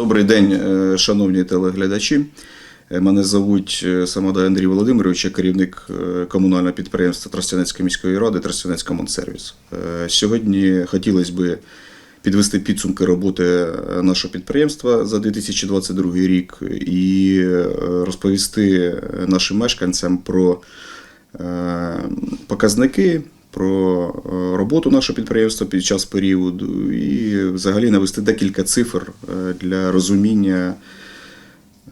Добрий день, е, шановні телеглядачі. Е, Мене звуть е, Самодай Андрій Володимирович, я керівник комунального підприємства Тростянецької міської ради Тростянець Комунсервіс. Е, Сьогодні хотілося б підвести підсумки роботи нашого підприємства за 2022 рік і розповісти нашим мешканцям про показники, про е, роботу нашого підприємства під час періоду і взагалі навести декілька цифр е, для розуміння,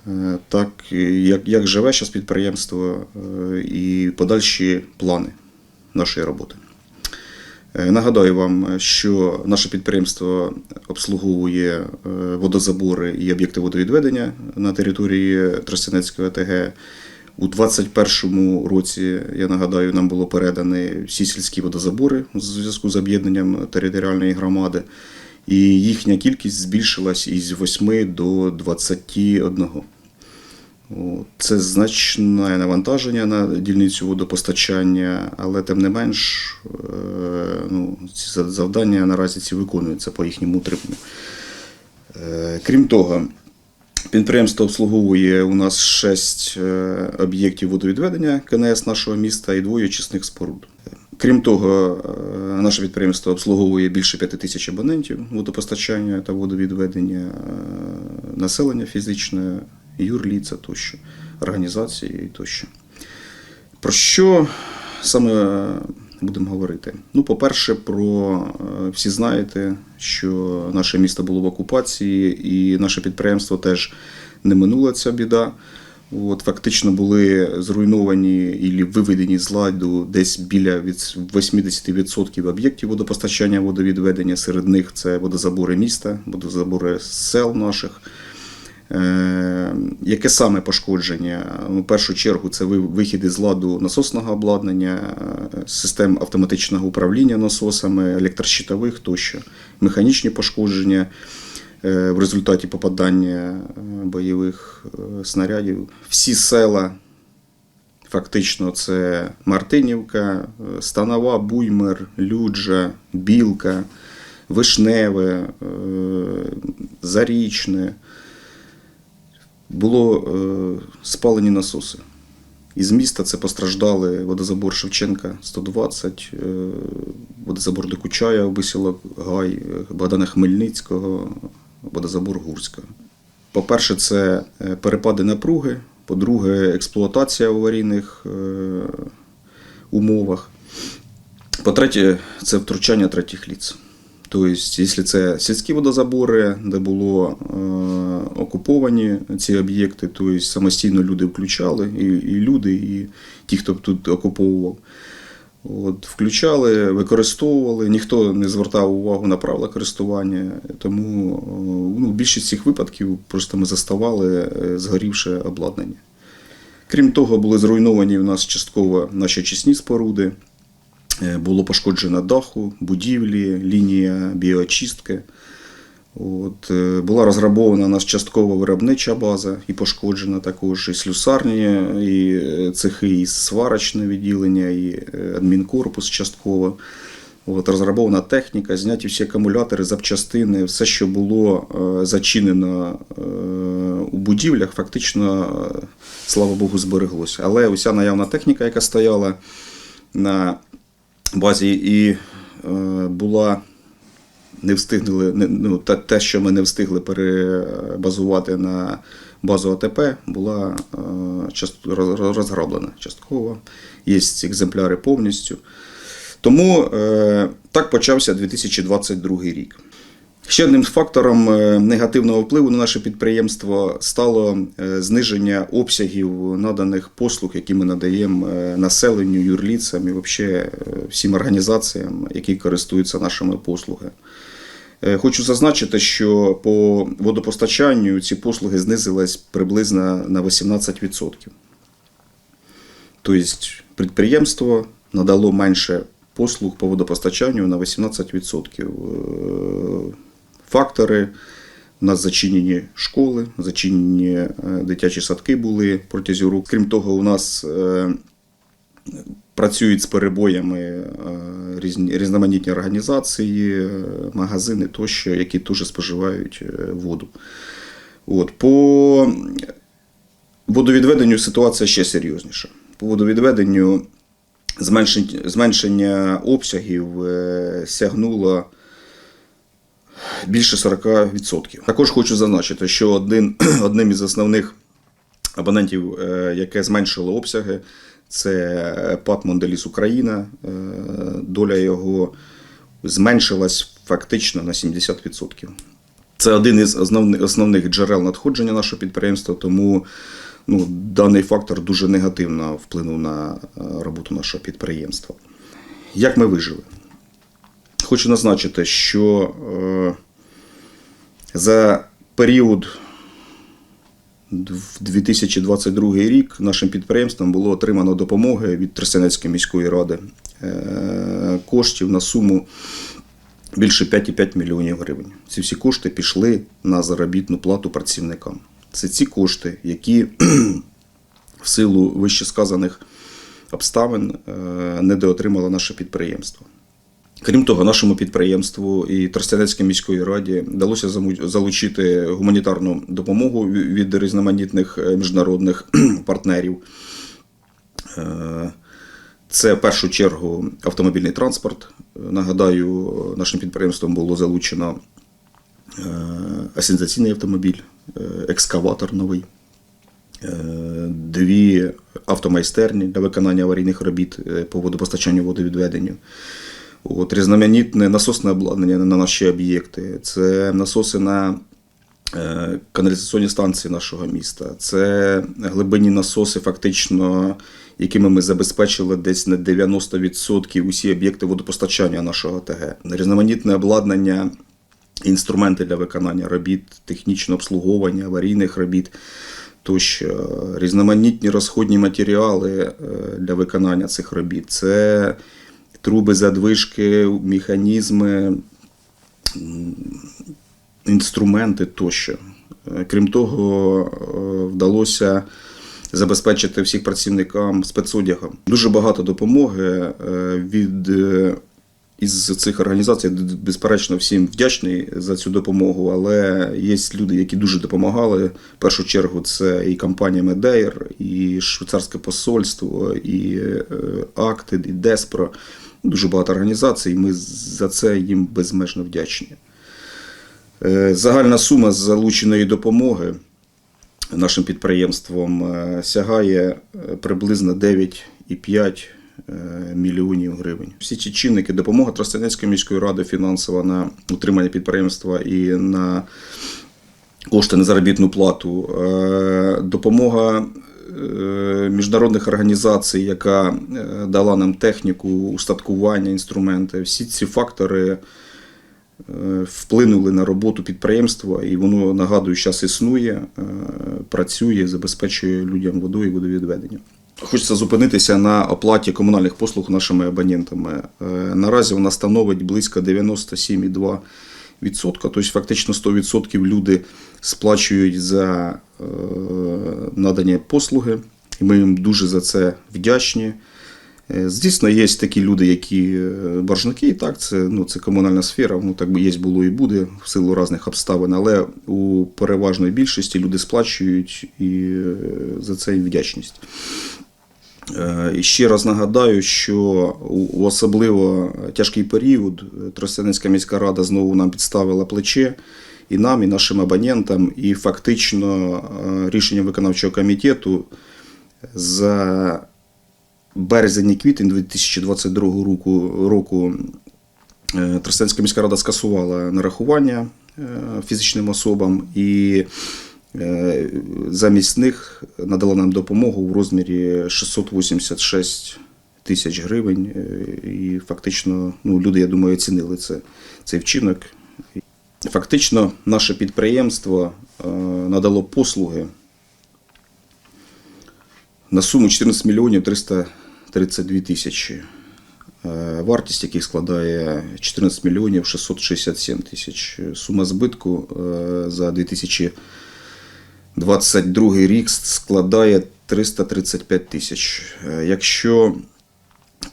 е, так, як, як живе зараз підприємство і подальші плани нашої роботи. Нагадаю вам, що наше підприємство обслуговує водозабори і об'єкти водовідведення на території Тростянецької ОТГ. У 2021 році, я нагадаю, нам було передані всі сільські водозабори у зв'язку з об'єднанням територіальної громади, і їхня кількість збільшилась із 8 до 21. Це значне навантаження на дільницю водопостачання, але тим не менш е, ну, ці завдання наразі ці виконуються по їхньому утриманню. Е, Крім того, підприємство обслуговує у нас 6 об'єктів водовідведення КНС нашого міста і двоє очисних споруд. Крім того, е, наше підприємство обслуговує більше 5 тисяч абонентів водопостачання та водовідведення, е, населення фізичне, юрліца тощо, організації тощо. Про що саме будемо говорити? Ну, по-перше, про е, всі знаєте, що наше місто було в окупації, і наше підприємство теж не минула ця біда. От, фактично були зруйновані і виведені з ладу десь біля від 80% об'єктів водопостачання водовідведення. Серед них це водозабори міста, водозабори сел наших. Е, Яке саме пошкодження? Ну, В першу чергу це вихід із ладу насосного обладнання, е, систем автоматичного управління насосами, електрощитових тощо, механічні пошкодження е, в результаті попадання бойових снарядів. Всі села, фактично, це Мартинівка, Станова, Буймер, Люджа, Білка, Вишневе, Зарічне було е, спалені насоси. Із міста це постраждали водозабор Шевченка 120, е, водозабор Докучая, висілок Гай, е, Богдана Хмельницького, водозабор Гурського. По-перше, це перепади напруги, по-друге, експлуатація в аварійних умовах. По-третє, це втручання третіх ліц. Тобто, якщо це сільські водозабори, де було е, окуповані ці об'єкти, то самостійно люди включали, і, і люди, і ті, хто тут окуповував. От, включали, використовували, ніхто не звертав увагу на правила користування, тому е, ну, більшість цих випадків просто ми заставали е, згорівше обладнання. Крім того, були зруйновані у нас частково наші очисні споруди. Е, Було пошкоджено даху, будівлі, лінія біоочистки. От, е, була розграбована у нас частково виробнича база і пошкоджена також і слюсарні, і е, цехи, і сварочне відділення, і адмінкорпус частково. От, розграбована техніка, зняті всі акумулятори, запчастини, все, що було зачинено у будівлях, фактично, слава Богу, збереглося. Але уся наявна техніка, яка стояла на базі і е, була не встигли, не- ну, те- що ми не встигли перебазувати на базу АТП, була е, розграблена частково. Є екземпляри повністю. Тому е, так почався 2022 рік. Ще одним фактором е, негативного впливу на наше підприємство стало е, зниження обсягів наданих послуг, які ми надаємо е, населенню, юрліцям і взагалі всім організаціям, які користуються нашими послугами. Хочу зазначити, що по водопостачанню ці послуги знизились приблизно на 18%. Тобто підприємство надало менше послуг по водопостачанню на 18%. Фактори. У нас зачинені школи, зачинені е, дитячі садки були протягом року. Крім того, у нас е, працюють з перебоями е, різноманітні організації, магазини тощо, які теж споживають воду. От, по водовідведенню ситуація ще серйозніша. По водовідведенню зменшення, обсягів сягнуло більше 40%. Також хочу зазначити, що один, одним із основних абонентів, е, яке зменшило обсяги, це ПАТ Монделіс Україна. Е, Доля його зменшилась фактично на 70%. Це один із основних, джерел надходження нашого підприємства, тому ну, даний фактор дуже негативно вплинув на е, роботу нашого підприємства. Як ми вижили? Хочу назначити, що е, за період 2022 рік нашим підприємством було отримано допомоги від Тростянецької міської ради е, коштів на суму більше 5,5 мільйонів гривень. Ці всі кошти пішли на заробітну плату працівникам. Це ці кошти, які в силу вищесказаних обставин е, недоотримало наше підприємство. Крім того, нашому підприємству і Тростянецькій міської раді вдалося залучити гуманітарну допомогу від різноманітних е, міжнародних партнерів. Е, Це в першу чергу автомобільний транспорт. Е, Нагадаю, нашим підприємством було залучено е, автомобіль, екскаватор новий, дві автомайстерні для виконання аварійних робіт по водопостачанню водовідведенню. От, різноманітне насосне обладнання на наші об'єкти. Це насоси на е, каналізаційні станції нашого міста. Це глибинні насоси, фактично, якими ми забезпечили десь на 90% усі об'єкти водопостачання нашого ТГ. Різноманітне обладнання, інструменти для виконання робіт, технічне обслуговування, аварійних робіт. Тощо різноманітні розходні матеріали е, для виконання цих робіт. Це труби, задвижки, механізми, інструменти тощо. Е, Крім того, е, вдалося забезпечити всіх працівникам спецодягом. Дуже багато допомоги е, від із цих організацій. Безперечно, всім вдячний за цю допомогу, але є люди, які дуже допомагали. В першу чергу це і компанія Медейр, і швейцарське посольство, і Актид, і Деспро. Дуже багато організацій. і Ми за це їм безмежно вдячні. Е, Загальна сума залученої допомоги нашим підприємством е, сягає е, приблизно 9,5 е, мільйонів гривень. Всі ці чинники, допомога Тростянецької міської ради фінансова на утримання підприємства і на кошти на заробітну плату, допомога міжнародних організацій, яка е, дала нам техніку, устаткування, інструменти. Всі ці фактори е, вплинули на роботу підприємства, і воно нагадую, зараз існує, е, працює, забезпечує людям водою і водовідведенням. Хочеться зупинитися на оплаті комунальних послуг нашими абонентами. Е, Наразі вона становить близько 97,2%. Тобто фактично 100% люди сплачують за е, надані послуги. І ми їм дуже за це вдячні. Е, Звісно, є такі люди, які е, боржники, і так, це, ну, це комунальна сфера, ну, так би є, було і буде в силу різних обставин, але у переважної більшості люди сплачують і за це їм вдячність. Е, І ще раз нагадаю, що у особливо тяжкий період е, Тростянецька міська рада знову нам підставила плече і нам, і нашим абонентам, і фактично е, рішенням виконавчого комітету за березень і квітень 2022 року, року Тростянська міська рада скасувала нарахування фізичним особам. І Е, замість них надала нам допомогу в розмірі 686 тисяч гривень. Е, і фактично, ну люди, я думаю, оцінили це, цей вчинок. Фактично, наше підприємство е, надало послуги на суму 14 мільйонів 332 тисячі. Вартість яких складає 14 мільйонів 667 тисяч. Сума збитку за 2000 22 рік складає 335 тисяч. Е, якщо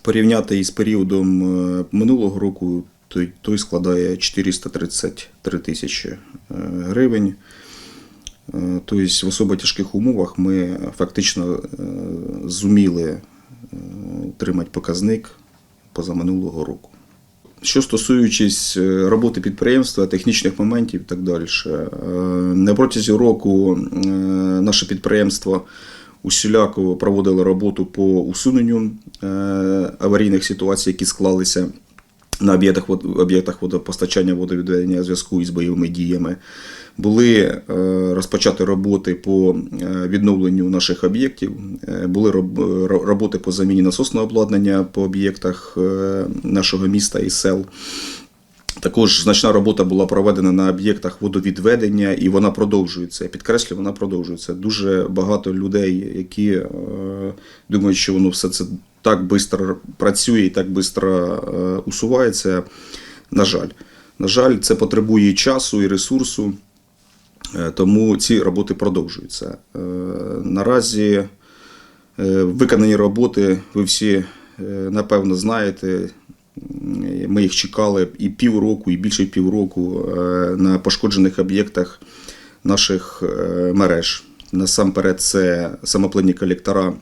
порівняти із періодом е, минулого року, то той складає 433 тисячі е, гривень. Тобто в особо тяжких умовах ми фактично зуміли утримати показник позаминулого року. Що стосуючись е, роботи підприємства, технічних моментів і так далі, е, на протязі року е, наше підприємство усіляко проводило роботу по усуненню аварійних ситуацій, які склалися на об'єктах, водопостачання водовідведення зв'язку із бойовими діями. Були е, розпочаті роботи по е, відновленню наших об'єктів, е, були роботи по заміні насосного обладнання по об'єктах нашого міста і сел. Також значна робота була проведена на об'єктах водовідведення, і вона продовжується. Я Підкреслю, вона продовжується. Дуже багато людей, які е, думають, що воно все це так швидко працює і так швидко е, усувається. На жаль, на жаль, це потребує часу і ресурсу, тому ці роботи продовжуються. Е, наразі е, виконані роботи ви всі е, напевно знаєте. Ми їх чекали і півроку, і більше півроку е, на пошкоджених об'єктах наших е, мереж. Насамперед, це самоплинні колектора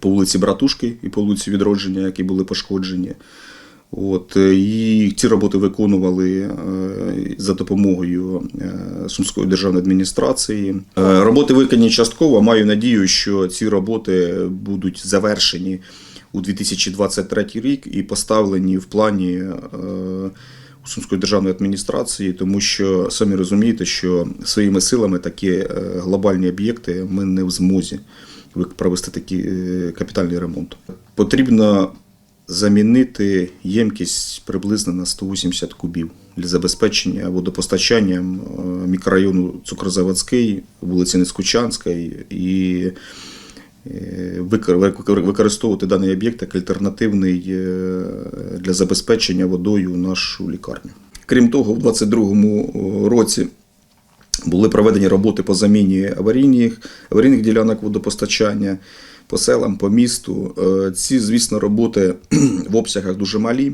по вулиці Братушки і по вулиці Відродження, які були пошкоджені. От, е, і ці роботи виконували е, за допомогою е, Сумської державної адміністрації. Роботи виконані частково. Маю надію, що ці роботи будуть завершені у 2023 рік і поставлені в плані Сумської державної адміністрації, тому що самі розумієте, що своїми силами такі глобальні об'єкти ми не в змозі провести такий капітальний ремонт. Потрібно замінити ємкість приблизно на 180 кубів для забезпечення водопостачанням е, мікрорайону Цукрозаводський, вулиці Нескучанської і е, викор- викор- використовувати даний об'єкт як альтернативний е, для забезпечення водою нашу лікарню. Крім того, у 2022 році були проведені роботи по заміні аварійних, аварійних ділянок водопостачання по селам, по місту. Е, Ці, звісно, роботи в обсягах дуже малі,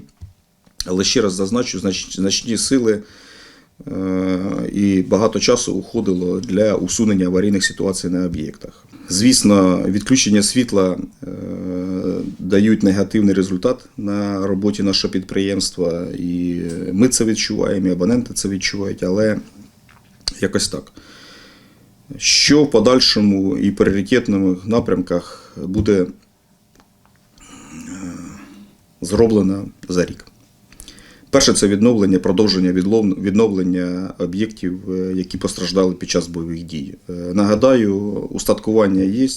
але ще раз зазначу, значні сили е, і багато часу уходило для усунення аварійних ситуацій на об'єктах. Звісно, відключення світла е, дають негативний результат на роботі нашого підприємства, і ми це відчуваємо, і абоненти це відчувають, але якось так. Що в подальшому і пріоритетних напрямках буде е, зроблено за рік. Перше це відновлення, продовження відновлення об'єктів, е, які постраждали під час бойових дій. Е, Нагадаю, устаткування є,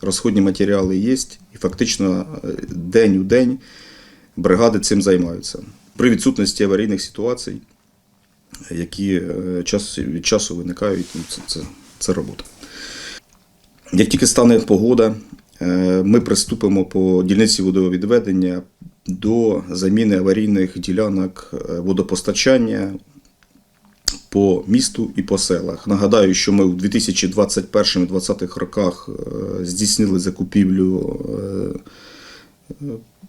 розходні матеріали є, і фактично день у день бригади цим займаються. При відсутності аварійних ситуацій, які час від часу виникають, ну, це, це, робота. Як тільки стане погода, е, ми приступимо по дільниці водовідведення до заміни аварійних ділянок е, водопостачання по місту і по селах. Нагадаю, що ми у 2021-2020 роках е, здійснили закупівлю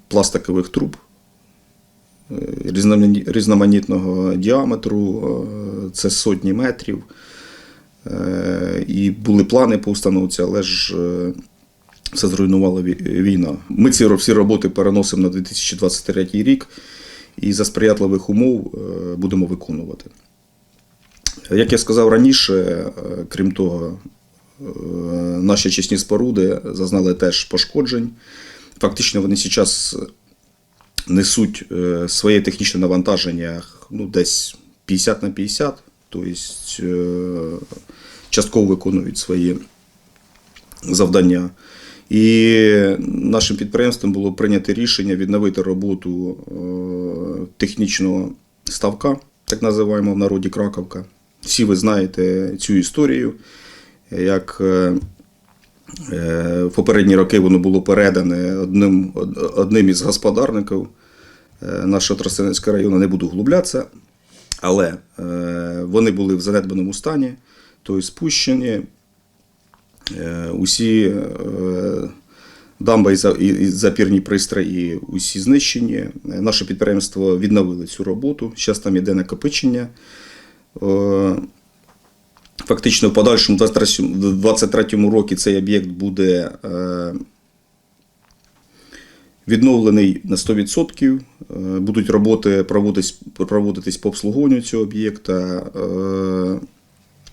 пластикових труб різноманітного діаметру, це сотні метрів. Е, І були плани по установці, але ж е, все зруйнувала війна. Ми ці всі роботи переносимо на 2023 рік і за сприятливих умов е, будемо виконувати. Як я сказав раніше, е, крім того, наші чесні споруди зазнали теж пошкоджень. Фактично вони зараз несуть своє технічне навантаження ну, десь 50 на 50, тобто е, частково виконують свої завдання. І нашим підприємством було прийнято рішення відновити роботу е, технічного ставка, так називаємо в народі Краковка. Всі ви знаєте цю історію, як е, в попередні роки воно було передане одним, одним із господарників нашого Тростянецького району, не буду углублятися, але е, вони були в занедбаному стані, тобто спущені. Е, Усі е, дамба і за- і- і запірні пристрої усі знищені. Наше підприємство відновили цю роботу. Зараз там іде накопичення. Фактично, в подальшому, в 2023 році цей об'єкт буде відновлений на 100%. Е, Будуть роботи проводитись, проводитись по обслуговуванню цього об'єкта. Е,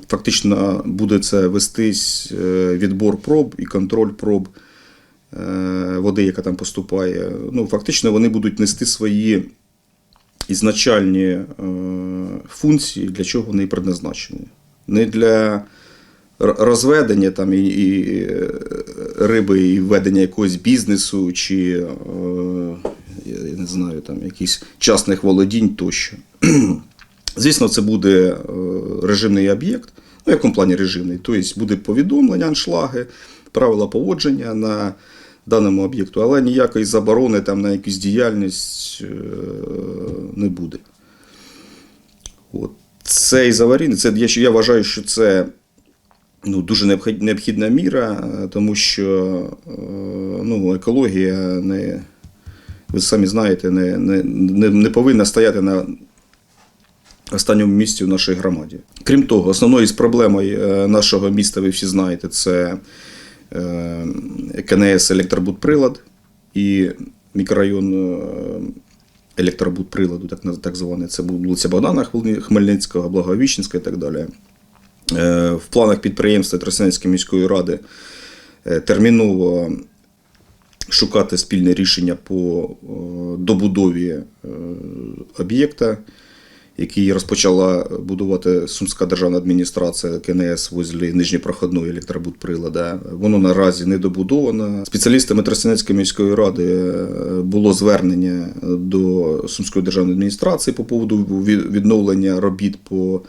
Фактично буде це вестись е, відбор проб і контроль проб води, яка там поступає. Ну, фактично, вони будуть нести свої ізначальні функції, для чого вони предназначені. Не для розведення там, і, і е, риби, і ведення якогось бізнесу, чи е, я не знаю, там, якихось частних володінь тощо. Звісно, це буде е, режимний об'єкт. Ну, в якому плані режимний? Тобто буде повідомлення, аншлаги, правила поводження на даному об'єкту, але ніякої заборони там, на якусь діяльність не буде. От. Цей аварійний, це я, я вважаю, що це ну, дуже необхідна міра, е, тому що е, ну, екологія не, ви самі знаєте, не, не, не, повинна стояти на останньому місці в нашій громаді. Крім того, основною з проблемою е, нашого міста, ви всі знаєте, це КНС електробудприлад і мікрорайон електробудприладу, так, так званий. Це вулиця Богдана Хмельницького, Благовіщенська і так далі. Е, В планах підприємства Тростянецької міської ради е, терміново шукати спільне рішення по е, добудові об'єкта, який розпочала будувати Сумська державна адміністрація КНС возле нижньопроходної електробудприлада. Воно наразі не добудовано. Спеціалістами Тростянецької міської ради було звернення до Сумської державної адміністрації по поводу відновлення робіт по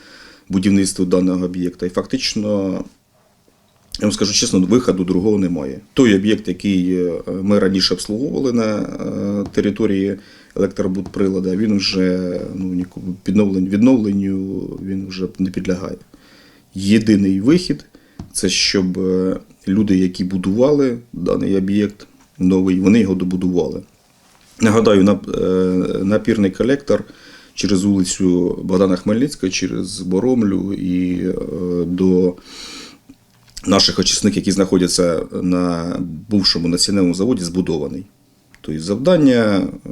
будівництву даного об'єкта. І фактично я вам скажу чесно, виходу другого немає. Той об'єкт, який е, ми раніше обслуговували на е, території електробудприлада, він вже ну, ніку- відновленню, він вже не підлягає. Єдиний вихід це щоб е, люди, які будували даний об'єкт новий, вони його добудували. Нагадаю, напірний колектор через вулицю Богдана Хмельницького, через Боромлю і е, до наших очисних, які знаходяться на бувшому національному заводі, збудований. Тобто завдання е,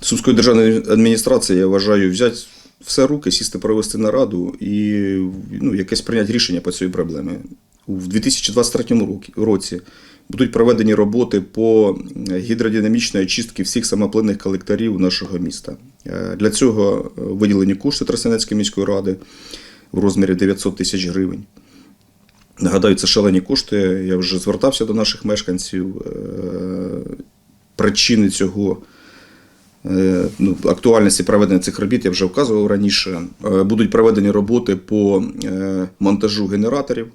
Сумської державної адміністрації, я вважаю, взяти все руки, сісти, провести нараду і ну, якесь прийняти рішення по цій проблемі. У 2023 році- будуть проведені роботи по гідродинамічній очистці всіх самоплинних колекторів нашого міста. Для цього е, виділені кошти Тростянецької міської ради в розмірі 900 тисяч гривень. Нагадаю, це шалені кошти. Я вже звертався до наших мешканців. Е, Причини цього е, ну, актуальності проведення цих робіт я вже вказував раніше. Будуть проведені роботи по монтажу генераторів,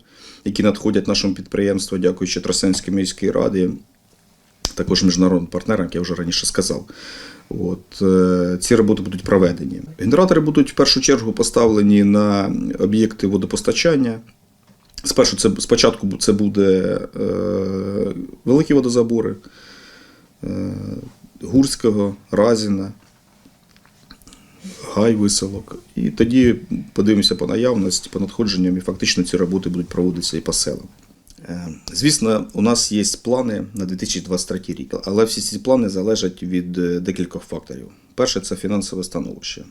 які надходять нашому підприємству, дякуючи Тросенській міській раді, також міжнародним партнерам, як я вже раніше сказав. От, е, ці роботи будуть проведені. Генератори будуть в першу чергу поставлені на об'єкти водопостачання. Спершу це спочатку це буде е, великі водозабори е, Гурського, Разіна, Гай виселок. І тоді подивимося по наявності, по надходженням, і фактично ці роботи будуть проводитися і по селам. Е, Звісно, у нас є плани на 2023 рік, але всі ці плани залежать від е, декількох факторів. Перше це фінансове становище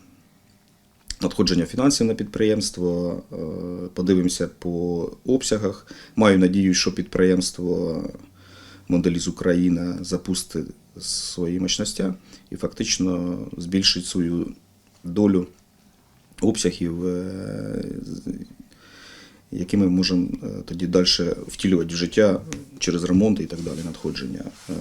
надходження фінансів на підприємство, е, подивимося по обсягах. Маю надію, що підприємство Моделіз Україна запустить свої мощності і фактично збільшить свою долю обсягів, які ми можемо е, тоді далі втілювати в життя через ремонти і так далі надходження. Е,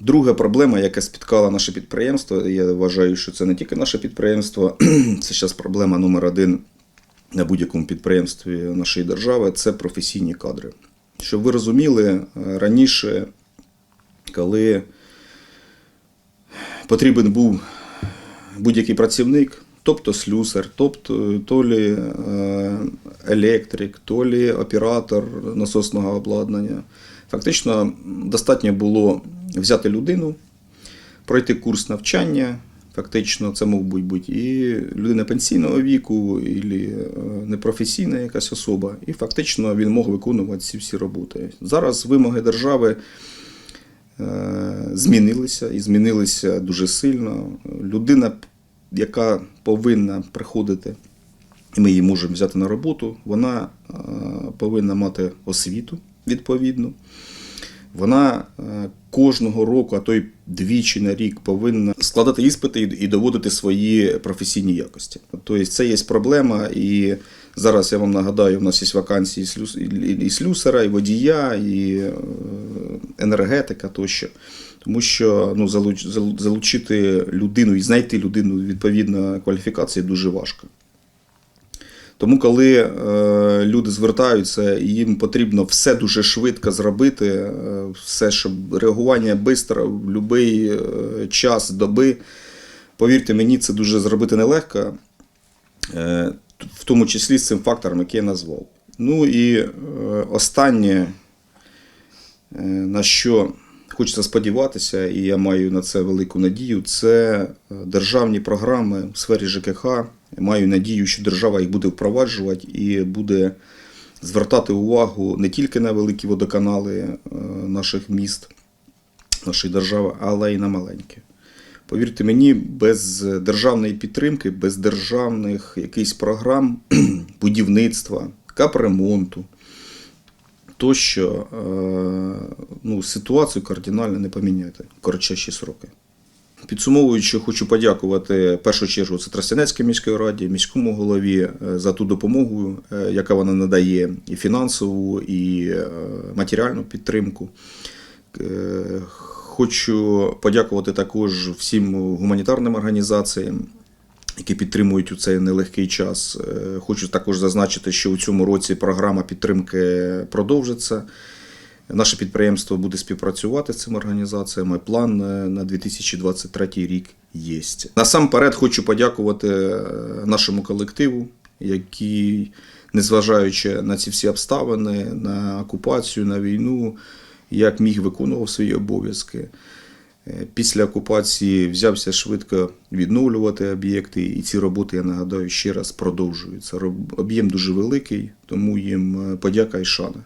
Друга проблема, яка спіткала наше підприємство, я вважаю, що це не тільки наше підприємство, це зараз проблема номер один на будь-якому підприємстві нашої держави це професійні кадри. Щоб ви розуміли, е, раніше, коли потрібен був будь-який працівник, тобто слюсар, тобто то лі е, електрик, то лі оператор насосного обладнання. Фактично достатньо було взяти людину, пройти курс навчання, Фактично, це би бути і людина пенсійного віку, і непрофесійна якась особа. І фактично він мог виконувати ці всі роботи. Зараз вимоги держави е, змінилися і змінилися дуже сильно. Людина, яка повинна приходити, і ми її можемо взяти на роботу, вона е, повинна мати освіту відповідну. Вона е, кожного року, а то й двічі на рік, повинна складати іспити і- доводити свої професійні якості. Тобто це є проблема, і зараз я вам нагадаю, в нас є вакансії і слюсара, і водія, і е, енергетика тощо. Тому що ну, залуч- залучити людину і знайти людину відповідно кваліфікації дуже важко. Тому, коли е, люди звертаються, і їм потрібно все дуже швидко зробити, е, все, щоб реагування швидко, в будь-який час доби, повірте мені, це дуже зробити нелегко, е, в тому числі з цим фактором, який я назвав. Ну і е, останнє, е, на що хочеться сподіватися, і я маю на це велику надію, це е, державні програми в сфері ЖКХ. Маю надію, що держава їх буде впроваджувати і буде звертати увагу не тільки на великі водоканали е, наших міст, нашої держави, але й на маленькі. Повірте мені, без державної підтримки, без державних якихось програм будівництва, капремонту, тощо е, ну, ситуацію кардинально не поміняти в коротчаші сроки. Підсумовуючи, хочу подякувати в першу чергу це Тростянецькій міської раді, міському голові е, за ту допомогу, е, яка вона надає, і фінансову, і матеріальну підтримку. Хочу подякувати також всім гуманітарним організаціям, які підтримують у цей нелегкий час. Е, Хочу також зазначити, що у цьому році програма підтримки продовжиться. Наше підприємство буде співпрацювати з цими організаціями. План е, на 2023 рік є. Насамперед хочу подякувати е, нашому колективу, який, незважаючи на ці всі обставини, на окупацію, на війну, як міг виконував свої обов'язки. Е, Після окупації взявся швидко відновлювати об'єкти, і ці роботи, я нагадаю, ще раз продовжуються. Об'єм дуже великий, тому їм е, подяка і шана.